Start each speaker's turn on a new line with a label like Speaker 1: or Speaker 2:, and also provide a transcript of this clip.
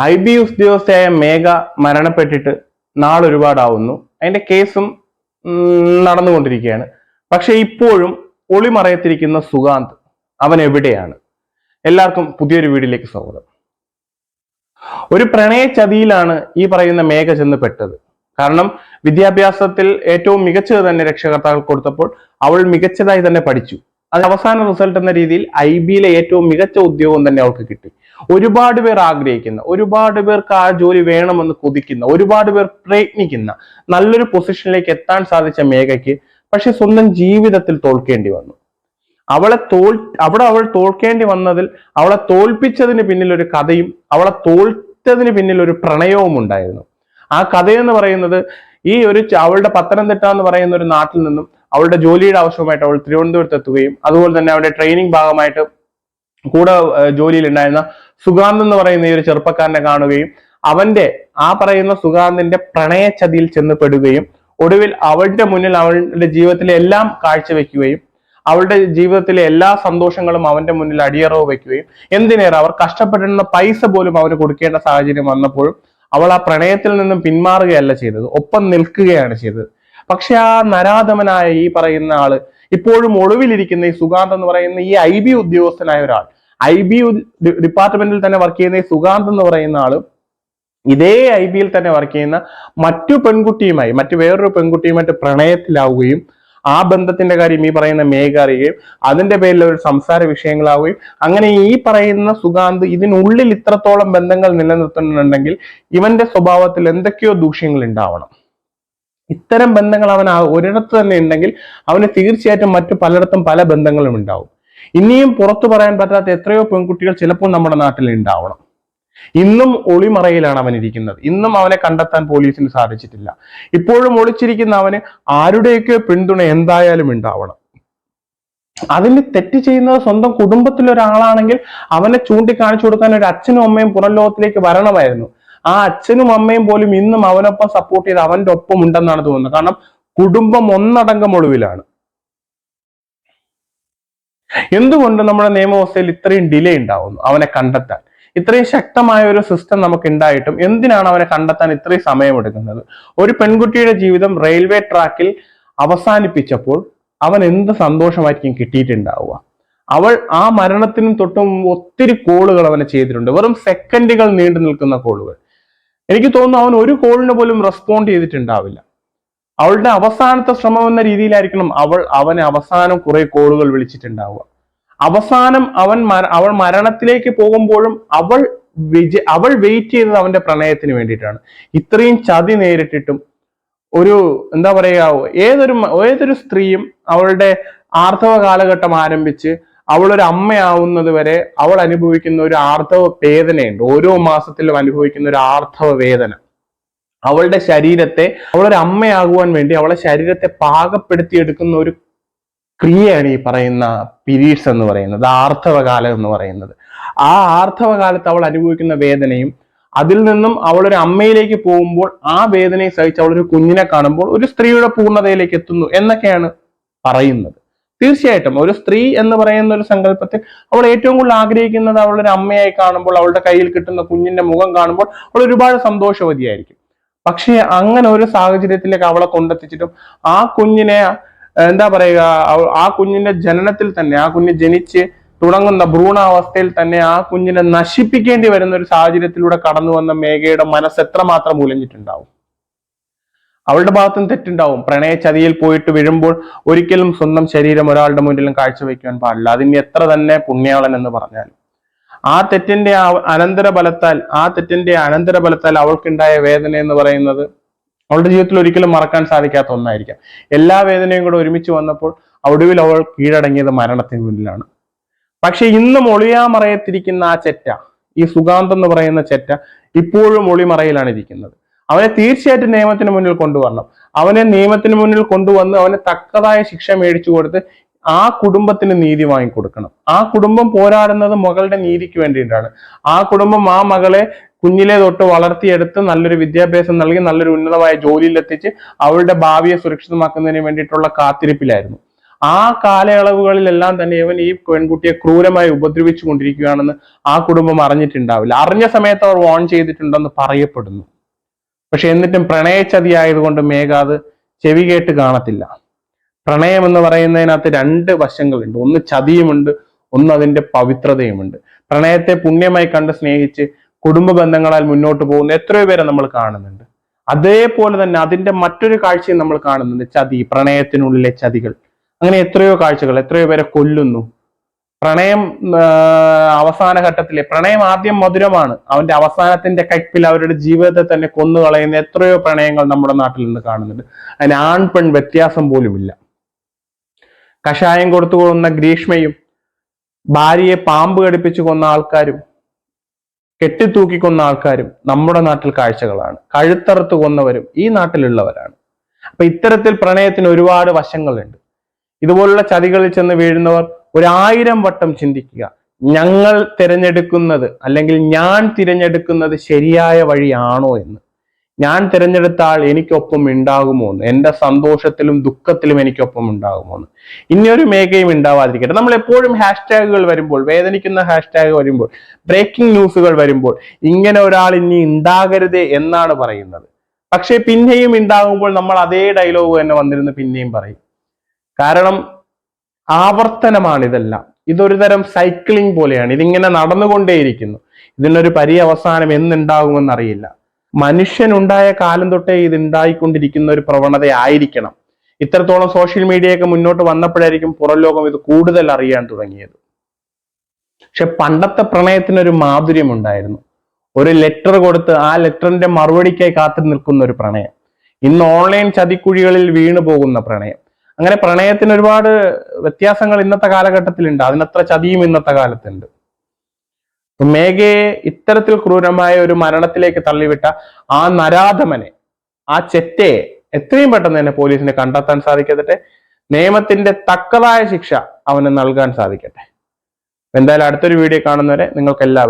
Speaker 1: I B ഉദ്യോഗസ്ഥയായ മേഘ മരണപ്പെട്ടിട്ട് നാളൊരുപാടാവുന്നു. അതിന്റെ കേസും നടന്നുകൊണ്ടിരിക്കുകയാണ്. പക്ഷെ ഇപ്പോഴും ഒളിമറയത്തിരിക്കുന്ന സുഗാന്ത് അവൻ എവിടെയാണ് എല്ലാവർക്കും പുതിയൊരു വീടിലേക്ക് സ്വാഗതം. ഒരു പ്രണയചതിയിലാണ് ഈ പറയുന്ന മേഘ ചെന്ന് പെട്ടത് കാരണം വിദ്യാഭ്യാസത്തിൽ ഏറ്റവും മികച്ചത് തന്നെ രക്ഷകർത്താക്കൾ കൊടുത്തപ്പോൾ അവൾ മികച്ചതായി തന്നെ പഠിച്ചു. അത് അവസാന റിസൾട്ട് എന്ന രീതിയിൽ ഐ ബിയിലെ ഏറ്റവും മികച്ച ഉദ്യോഗം തന്നെ അവൾക്ക് കിട്ടി. ഒരുപാട് പേർ ആഗ്രഹിക്കുന്ന ഒരുപാട് പേർക്ക് ആ ജോലി വേണമെന്ന് കൊതിക്കുന്ന ഒരുപാട് പേർ പ്രയത്നിക്കുന്ന നല്ലൊരു പൊസിഷനിലേക്ക് എത്താൻ സാധിച്ച മേഘയ്ക്ക് പക്ഷെ സ്വന്തം ജീവിതത്തിൽ തോൽക്കേണ്ടി വന്നു. അവളെ തോൽ അവിടെ അവൾ തോൽക്കേണ്ടി വന്നതിൽ അവളെ തോൽപ്പിച്ചതിന് പിന്നിൽ ഒരു കഥയും അവളെ തോൽത്തതിന് പിന്നിൽ ഒരു പ്രണയവും ഉണ്ടായിരുന്നു. ആ കഥയെന്ന് പറയുന്നത് ഈ ഒരു അവളുടെ പത്തനംതിട്ട എന്ന് പറയുന്ന ഒരു നാട്ടിൽ നിന്നും അവളുടെ ജോലിയുടെ ആവശ്യമായിട്ട് അവൾ തിരുവനന്തപുരത്ത് എത്തുകയും അതുപോലെ തന്നെ അവളുടെ ട്രെയിനിങ് ഭാഗമായിട്ട് കൂടെ ജോലിയിൽ ഉണ്ടായിരുന്ന സുഗാന്ത് എന്ന് പറയുന്ന ഈ ഒരു ചെറുപ്പക്കാരനെ കാണുകയും അവന്റെ ആ പറയുന്ന സുഗാന്തിന്റെ പ്രണയച്ചതിയിൽ ചെന്ന് പെടുകയും ഒടുവിൽ അവളുടെ മുന്നിൽ അവളുടെ ജീവിതത്തിലെ എല്ലാം കാഴ്ചവെക്കുകയും അവളുടെ ജീവിതത്തിലെ എല്ലാ സന്തോഷങ്ങളും അവന്റെ മുന്നിൽ അടിയറവ് വെക്കുകയും എന്തിനേറെ അവർ കഷ്ടപ്പെട്ടിരുന്ന പൈസ പോലും അവന് കൊടുക്കേണ്ട സാഹചര്യം വന്നപ്പോഴും അവൾ ആ പ്രണയത്തിൽ നിന്നും പിന്മാറുകയല്ല ചെയ്തത്. ഒപ്പം നിൽക്കുകയാണ് ചെയ്തത്. പക്ഷെ ആ നരാധമനായ ഈ പറയുന്ന ആൾ ഇപ്പോഴും ഒളിവിലിരിക്കുന്ന ഈ സുഗാന്ത് എന്ന് പറയുന്ന ഈ ഐ ബി ഉദ്യോഗസ്ഥനായ ഒരാൾ ഐ ബി ഡിപ്പാർട്ട്മെന്റിൽ തന്നെ വർക്ക് ചെയ്യുന്ന സുഗാന്ത് എന്ന് പറയുന്ന ആളും ഇതേ ഐ ബിയിൽ തന്നെ വർക്ക് ചെയ്യുന്ന മറ്റു പെൺകുട്ടിയുമായി മറ്റു വേറൊരു പെൺകുട്ടിയുമായിട്ട് പ്രണയത്തിലാവുകയും ആ ബന്ധത്തിന്റെ കാര്യം ഈ പറയുന്ന മേഘ അറിയുകയും അതിന്റെ പേരിൽ ഒരു സംസാര വിഷയങ്ങളാവുകയും അങ്ങനെ ഈ പറയുന്ന സുഗാന്ത് ഇതിനുള്ളിൽ ഇത്രത്തോളം ബന്ധങ്ങൾ നിലനിർത്തുന്നുണ്ടെങ്കിൽ ഇവന്റെ സ്വഭാവത്തിൽ എന്തൊക്കെയോ ദൂഷ്യങ്ങൾ ഉണ്ടാവണം. ഇത്തരം ബന്ധങ്ങൾ അവൻ ഒരിടത്ത് തന്നെ ഉണ്ടെങ്കിൽ അവന് തീർച്ചയായിട്ടും മറ്റു പലയിടത്തും പല ബന്ധങ്ങളും ഉണ്ടാവും. ഇനിയും പുറത്തു പറയാൻ പറ്റാത്ത എത്രയോ പെൺകുട്ടികൾ ചിലപ്പോൾ നമ്മുടെ നാട്ടിൽ ഉണ്ടാവണം. ഇന്നും ഒളിമറയിലാണ് അവൻ ഇരിക്കുന്നത്. ഇന്നും അവനെ കണ്ടെത്താൻ പോലീസിന് സാധിച്ചിട്ടില്ല. ഇപ്പോഴും ഒളിച്ചിരിക്കുന്ന അവന് ആരുടെയൊക്കെ പിന്തുണ എന്തായാലും ഉണ്ടാവണം. അതിന് തെറ്റ് ചെയ്യുന്നത് സ്വന്തം കുടുംബത്തിലൊരാളാണെങ്കിൽ അവനെ ചൂണ്ടിക്കാണിച്ചു കൊടുക്കാൻ ഒരു അച്ഛനും അമ്മയും പുറം ലോകത്തിലേക്ക് വരണമായിരുന്നു. ആ അച്ഛനും അമ്മയും പോലും ഇന്നും അവനൊപ്പം സപ്പോർട്ട് ചെയ്ത് അവന്റെ ഒപ്പം ഉണ്ടെന്നാണ് തോന്നുന്നത്. കാരണം കുടുംബം ഒന്നടങ്കം ഒളിവിലാണ്. എന്തുകൊണ്ട് നമ്മുടെ നിയമവ്യവസ്ഥയിൽ ഇത്രയും ഡിലേ ഉണ്ടാവുന്നു? അവനെ കണ്ടെത്താൻ. ഇത്രയും ശക്തമായ ഒരു സിസ്റ്റം നമുക്ക് ഉണ്ടായിട്ടും എന്തിനാണ് അവനെ കണ്ടെത്താൻ ഇത്രയും സമയമെടുക്കുന്നത്? ഒരു പെൺകുട്ടിയുടെ ജീവിതം റെയിൽവേ ട്രാക്കിൽ അവസാനിപ്പിച്ചപ്പോൾ അവൻ എന്ത് സന്തോഷമായിരിക്കും കിട്ടിയിട്ടുണ്ടാവുക? അവൾ ആ മരണത്തിനും തൊട്ട് ഒത്തിരി കോളുകൾ അവനെ ചെയ്തിട്ടുണ്ട്. വെറും സെക്കൻഡുകൾ നീണ്ടു നിൽക്കുന്ന കോളുകൾ എനിക്ക് തോന്നുന്നു അവൻ ഒരു കോളിന് പോലും റെസ്പോണ്ട് ചെയ്തിട്ടുണ്ടാവില്ല. അവളുടെ അവസാനത്തെ ശ്രമം എന്ന രീതിയിലായിരിക്കണം അവൾ അവനെ അവസാനം കുറെ കോളുകൾ വിളിച്ചിട്ടുണ്ടാവുക. അവസാനം അവൻ അവൾ മരണത്തിലേക്ക് പോകുമ്പോഴും അവൾ വിജ അവൾ വെയിറ്റ് ചെയ്തത് അവന്റെ പ്രണയത്തിന് വേണ്ടിയിട്ടാണ്. ഇത്രയും ചതി നേരിട്ടിട്ടും ഒരു എന്താ പറയുക ഏതൊരു ഏതൊരു സ്ത്രീയും അവളുടെ ആർത്തവ കാലഘട്ടം ആരംഭിച്ച് അവളൊരു അമ്മയാവുന്നത് വരെ അവൾ അനുഭവിക്കുന്ന ഒരു ആർത്തവ വേദനയുണ്ട്. ഓരോ മാസത്തിലും അനുഭവിക്കുന്ന ഒരു ആർത്തവ വേദന. അവളുടെ ശരീരത്തെ അവളൊരു അമ്മയാകുവാൻ വേണ്ടി അവളെ ശരീരത്തെ പാകപ്പെടുത്തിയെടുക്കുന്ന ഒരു ക്രിയയാണ് ഈ പറയുന്ന പീരീഡ്സ് എന്ന് പറയുന്നത് ആർത്തവകാലം എന്ന് പറയുന്നത്. ആ ആർത്തവകാലത്ത് അവൾ അനുഭവിക്കുന്ന വേദനയും അതിൽ നിന്നും അവളൊരു അമ്മയിലേക്ക് പോകുമ്പോൾ ആ വേദനയെ സഹിച്ച് അവളൊരു കുഞ്ഞിനെ കാണുമ്പോൾ ഒരു സ്ത്രീയുടെ പൂർണതയിലേക്ക് എത്തുന്നു എന്നൊക്കെയാണ് പറയുന്നത്. തീർച്ചയായിട്ടും ഒരു സ്ത്രീ എന്ന് പറയുന്ന ഒരു സങ്കല്പത്തിൽ അവൾ ഏറ്റവും കൂടുതൽ ആഗ്രഹിക്കുന്നത് അവളൊരു അമ്മയായി കാണുമ്പോൾ അവളുടെ കയ്യിൽ കിട്ടുന്ന കുഞ്ഞിന്റെ മുഖം കാണുമ്പോൾ അവൾ ഒരുപാട് സന്തോഷവതിയായിരിക്കും. പക്ഷേ അങ്ങനെ ഒരു സാഹചര്യത്തിലേക്ക് അവളെ കൊണ്ടെത്തിച്ചിട്ടും ആ കുഞ്ഞിനെ എന്താ പറയുക ആ കുഞ്ഞിന്റെ ജനനത്തിൽ തന്നെ ആ കുഞ്ഞ് ജനിച്ച് തുടങ്ങുന്ന ഭ്രൂണാവസ്ഥയിൽ തന്നെ ആ കുഞ്ഞിനെ നശിപ്പിക്കേണ്ടി വരുന്ന ഒരു സാഹചര്യത്തിലൂടെ കടന്നു വന്ന മേഘയുടെ മനസ്സ് എത്രമാത്രം ഉലഞ്ഞിട്ടുണ്ടാവും? അവളുടെ ഭാഗത്തും തെറ്റുണ്ടാവും. പ്രണയചതിയിൽ പോയിട്ട് വീഴുമ്പോൾ ഒരിക്കലും സ്വന്തം ശരീരം ഒരാളുടെ മുന്നിലും കാഴ്ചവെക്കാൻ പാടില്ല. അതിന് എത്ര തന്നെ പുണ്യാളൻ എന്ന് പറഞ്ഞാലും. ആ തെറ്റിന്റെ അനന്തരഫലത്താൽ ആ തെറ്റിന്റെ അനന്തരഫലത്താൽ അവൾക്കുണ്ടായ വേദന എന്ന് പറയുന്നത് അവളുടെ ജീവിതത്തിൽ ഒരിക്കലും മറക്കാൻ സാധിക്കാത്ത ഒന്നായിരിക്കാം. എല്ലാ വേദനയും കൂടെ ഒരുമിച്ച് വന്നപ്പോൾ ഒടുവിൽ അവൾ കീഴടങ്ങിയത് മരണത്തിന് മുന്നിലാണ്. പക്ഷെ ഇന്നും ഒളിയാമറയത്തിരിക്കുന്ന ആ ചെറ്റ ഈ സുഗാന്ത് എന്ന് പറയുന്ന ചെറ്റ ഇപ്പോഴും ഒളിമറയിലാണ് ഇരിക്കുന്നത്. അവനെ തീർച്ചയായിട്ടും നിയമത്തിന് മുന്നിൽ കൊണ്ടുവരണം. അവനെ നിയമത്തിന് മുന്നിൽ കൊണ്ടുവന്ന് അവനെ തക്കതായ ശിക്ഷ മേടിച്ചു കൊടുത്ത് ആ കുടുംബത്തിന് നീതി വാങ്ങിക്കൊടുക്കണം. ആ കുടുംബം പോരാടുന്നത് മകളുടെ നീതിക്ക് വേണ്ടിയിട്ടാണ്. ആ കുടുംബം ആ മകളെ കുഞ്ഞിലെ തൊട്ട് വളർത്തിയെടുത്ത് നല്ലൊരു വിദ്യാഭ്യാസം നൽകി നല്ലൊരു ഉന്നതമായ ജോലിയിൽ എത്തിച്ച് അവളുടെ ഭാവിയെ സുരക്ഷിതമാക്കുന്നതിന് വേണ്ടിയിട്ടുള്ള കാത്തിരിപ്പിലായിരുന്നു. ആ കാലയളവുകളിലെല്ലാം തന്നെ ഇവൻ ഈ പെൺകുട്ടിയെ ക്രൂരമായി ഉപദ്രവിച്ചു കൊണ്ടിരിക്കുകയാണെന്ന് ആ കുടുംബം അറിഞ്ഞിട്ടുണ്ടാവില്ല. അറിഞ്ഞ സമയത്ത് അവർ വാൺ ചെയ്തിട്ടുണ്ടെന്ന് പറയപ്പെടുന്നു. പക്ഷെ എന്നിട്ടും പ്രണയച്ചതിയായതുകൊണ്ട് മേഘ അത് ചെവി കേട്ട് കാണത്തില്ല. പ്രണയം എന്ന് പറയുന്നതിനകത്ത് രണ്ട് വശങ്ങളുണ്ട്. ഒന്ന് ചതിയുമുണ്ട് ഒന്ന് അതിന്റെ പവിത്രതയുമുണ്ട്. പ്രണയത്തെ പുണ്യമായി കണ്ട് സ്നേഹിച്ച് കുടുംബ ബന്ധങ്ങളാൽ മുന്നോട്ട് പോകുന്ന എത്രയോ പേരെ നമ്മൾ കാണുന്നുണ്ട്. അതേപോലെ തന്നെ അതിന്റെ മറ്റൊരു കാഴ്ചയും നമ്മൾ കാണുന്നുണ്ട്. ചതി പ്രണയത്തിനുള്ളിലെ ചതികൾ. അങ്ങനെ എത്രയോ കാഴ്ചകൾ എത്രയോ പേരെ കൊല്ലുന്നു. പ്രണയം അവസാന ഘട്ടത്തിലെ പ്രണയം ആദ്യം മധുരമാണ്. അവന്റെ അവസാനത്തിന്റെ കയ്പിൽ അവരുടെ ജീവിതത്തെ തന്നെ കൊന്നു കളയുന്ന എത്രയോ പ്രണയങ്ങൾ നമ്മുടെ നാട്ടിൽ നിന്ന് കാണുന്നുണ്ട്. അതിന് ആൺ പെൺ വ്യത്യാസം പോലുമില്ല. കഷായം കൊടുത്തു കൊന്ന ഗ്രീഷ്മയും ഭാര്യയെ പാമ്പ് കടിപ്പിച്ചു കൊന്ന ആൾക്കാരും കെട്ടിത്തൂക്കി കൊന്ന ആൾക്കാരും നമ്മുടെ നാട്ടിൽ കാഴ്ചകളാണ്. കഴുത്തറുത്ത് കൊന്നവരും ഈ നാട്ടിലുള്ളവരാണ്. അപ്പൊ ഇത്തരത്തിൽ പ്രണയത്തിന് ഒരുപാട് വശങ്ങളുണ്ട്. ഇതുപോലുള്ള ചതികളിൽ ചെന്ന് വീഴുന്നവർ ഒരായിരം വട്ടം ചിന്തിക്കുക. ഞങ്ങൾ തിരഞ്ഞെടുക്കുന്നത് അല്ലെങ്കിൽ ഞാൻ തിരഞ്ഞെടുക്കുന്നത് ശരിയായ വഴിയാണോ എന്ന്. ഞാൻ തിരഞ്ഞെടുത്ത ആൾ എനിക്കൊപ്പം ഉണ്ടാകുമോ എന്ന് എന്റെ സന്തോഷത്തിലും ദുഃഖത്തിലും എനിക്കൊപ്പം ഉണ്ടാകുമോ എന്ന് ഇനിയൊരു മേഖയും ഉണ്ടാവാതിരിക്കട്ടെ. നമ്മൾ എപ്പോഴും ഹാഷ്ടാഗുകൾ വരുമ്പോൾ വേദനിക്കുന്ന ഹാഷ്ടാഗ് വരുമ്പോൾ ബ്രേക്കിംഗ് ന്യൂസുകൾ വരുമ്പോൾ ഇങ്ങനെ ഒരാൾ ഇനി ഉണ്ടാകരുതേ എന്നാണ് പറയുന്നത്. പക്ഷേ പിന്നെയും ഉണ്ടാകുമ്പോൾ നമ്മൾ അതേ ഡയലോഗ് തന്നെ വന്നിരുന്ന് പിന്നെയും പറയും. കാരണം ആവർത്തനമാണ് ഇതെല്ലാം. ഇതൊരു തരം സൈക്ലിംഗ് പോലെയാണ്. ഇതിങ്ങനെ നടന്നുകൊണ്ടേയിരിക്കുന്നു. ഇതിനൊരു പരി അവസാനം അറിയില്ല മനുഷ്യനുണ്ടായ കാലം തൊട്ടേ ഇത് ഉണ്ടായിക്കൊണ്ടിരിക്കുന്ന ഒരു പ്രവണതയായിരിക്കണം. ഇത്രത്തോളം സോഷ്യൽ മീഡിയയൊക്കെ മുന്നോട്ട് വന്നപ്പോഴായിരിക്കും പുറം ലോകം ഇത് കൂടുതൽ അറിയാൻ തുടങ്ങിയത്. പക്ഷെ പണ്ടത്തെ പ്രണയത്തിനൊരു മാധുര്യം ഉണ്ടായിരുന്നു ഒരു ലെറ്റർ കൊടുത്ത് ആ ലെറ്ററിന്റെ മറുപടിക്കായി കാത്തു നിൽക്കുന്ന ഒരു പ്രണയം. ഇന്ന് ഓൺലൈൻ ചതിക്കുഴികളിൽ വീണു പോകുന്ന പ്രണയം. അങ്ങനെ പ്രണയത്തിന് ഒരുപാട് വ്യത്യാസങ്ങൾ ഇന്നത്തെ കാലഘട്ടത്തിലുണ്ട്. അതിനത്ര ചതിയും ഇന്നത്തെ കാലത്തുണ്ട്. മേഘയെ ഇത്തരത്തിൽ ക്രൂരമായ ഒരു മരണത്തിലേക്ക് തള്ളിവിട്ട ആ നരാധമനെ ആ ചെറ്റയെ എത്രയും പെട്ടെന്ന് തന്നെ പോലീസിനെ കണ്ടെത്താൻ സാധിക്കട്ടെ. നിയമത്തിന്റെ തക്കതായ ശിക്ഷ അവന് നൽകാൻ സാധിക്കട്ടെ. എന്തായാലും അടുത്തൊരു വീഡിയോ കാണുന്നവരെ നിങ്ങൾക്ക് എല്ലാവർക്കും